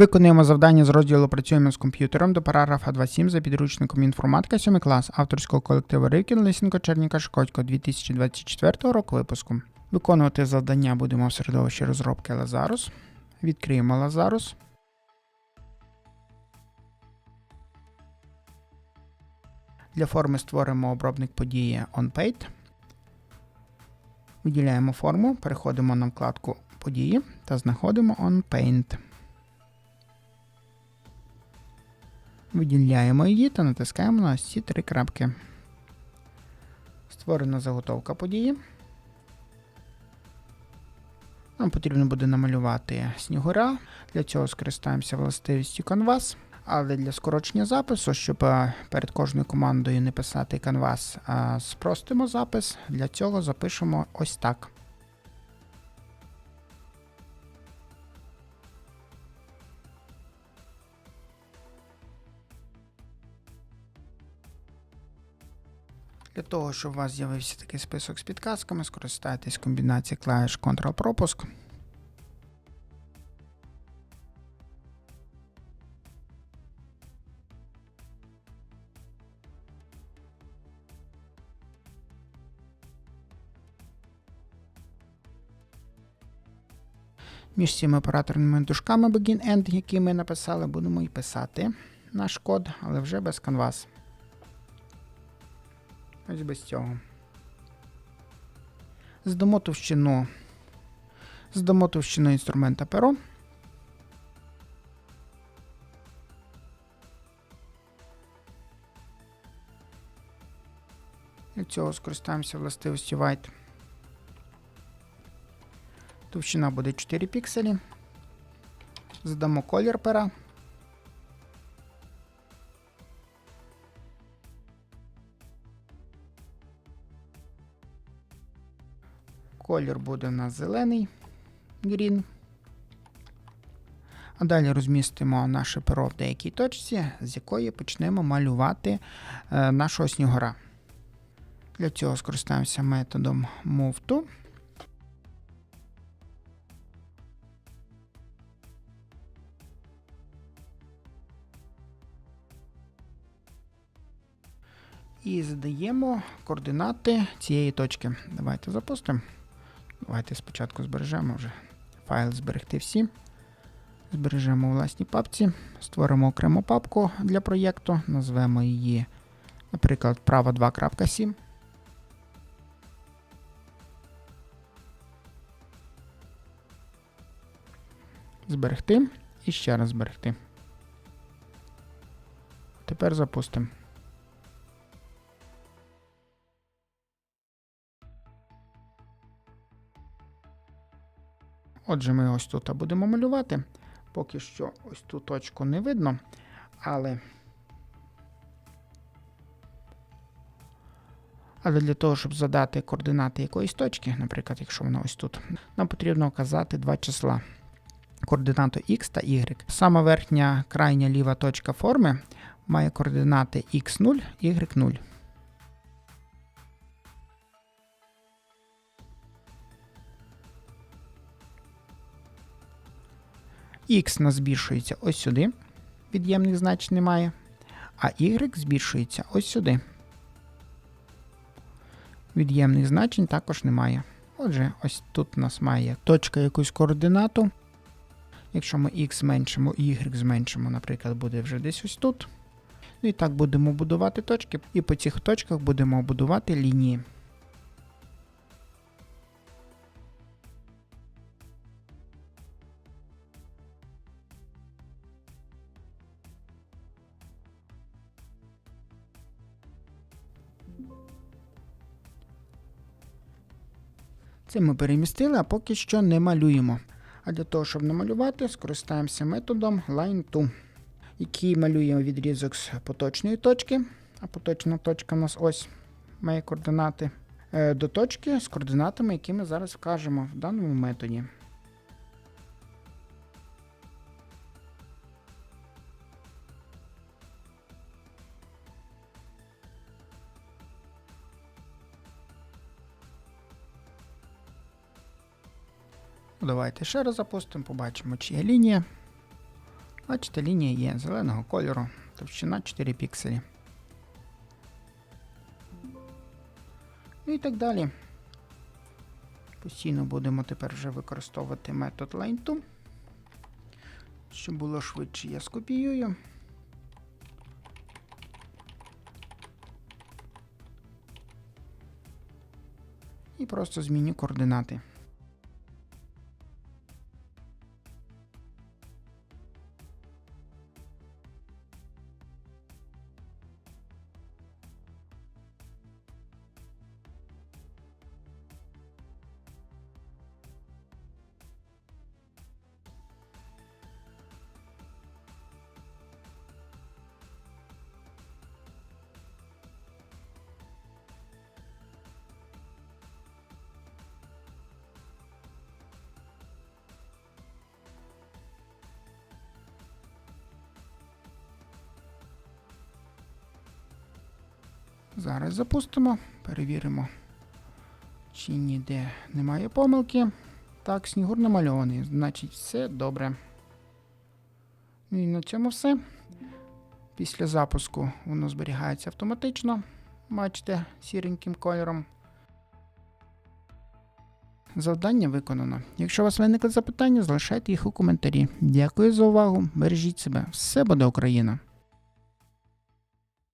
Виконуємо завдання з розділу Працюємо з комп'ютером до параграфа 2.7 за підручником інформатика 7 клас авторського колективу Ривкін Лисенко Черніка Шкодько 2024 року випуску. Виконувати завдання будемо в середовищі розробки Lazarus. Відкриємо Lazarus. Для форми створимо обробник події OnPaid. Виділяємо форму, переходимо на вкладку події та знаходимо OnPaint. Виділяємо її та натискаємо на ці три крапки. Створена заготовка події. Нам потрібно буде намалювати снігура. Для цього скористаємося властивістю Canvas. Але для скорочення запису, щоб е, перед кожною командою не писати Canvas, а спростимо запис. Для цього запишемо ось так. Для того, щоб у вас з'явився такий список з підказками, скористайтесь комбінацією клавіш Ctrl-пропуск. Між цими операторними дужками begin-end, які ми написали, будемо і писати наш код, але вже без Canvas. Ось без цього. Здамо товщину. Здамо товщину інструмента перо. Для цього скористаємося властивістю White. Товщина буде 4 пікселі. Задамо колір пера. Колір буде у нас зелений green. А далі розмістимо наше перо в деякій точці, з якої почнемо малювати е, нашого снігора. Для цього скористаємося методом Move to. І задаємо координати цієї точки. Давайте запустимо. Давайте спочатку збережемо вже файл зберегти всі. Збережемо у власній папці, створимо окрему папку для проєкту, назвемо її, наприклад, право 2.7. Зберегти і ще раз зберегти. Тепер запустимо. Отже, ми ось тут будемо малювати. Поки що ось ту точку не видно, але. Але для того, щоб задати координати якоїсь точки, наприклад, якщо вона ось тут, нам потрібно вказати два числа. Координату x та y. Сама верхня крайня ліва точка форми має координати x0, y0. X нас збільшується ось сюди, від'ємних значень немає, а Y збільшується ось сюди. Від'ємних значень також немає. Отже, ось тут у нас має точка якусь координату. Якщо ми X зменшимо Y зменшимо, наприклад, буде вже десь ось тут. Ну і так будемо будувати точки, і по цих точках будемо будувати лінії. Це ми перемістили, а поки що не малюємо. А для того, щоб намалювати, скористаємося методом line2, який малює відрізок з поточної точки. А поточна точка у нас ось має координати е, до точки з координатами, які ми зараз вкажемо в даному методі. Давайте ще раз запустимо, побачимо, чи є лінія. Бачите, лінія є зеленого кольору, товщина 4 пікселі. Ну і так далі. Постійно будемо тепер вже використовувати метод line2. Щоб було швидше, я скопіюю. І просто зміню координати. Зараз запустимо, перевіримо, чи ніде немає помилки. Так, снігур намальований, значить все добре. Ну і на цьому все. Після запуску воно зберігається автоматично. Бачите, сіреньким кольором. Завдання виконано. Якщо у вас виникли запитання, залишайте їх у коментарі. Дякую за увагу. Бережіть себе. Все буде Україна!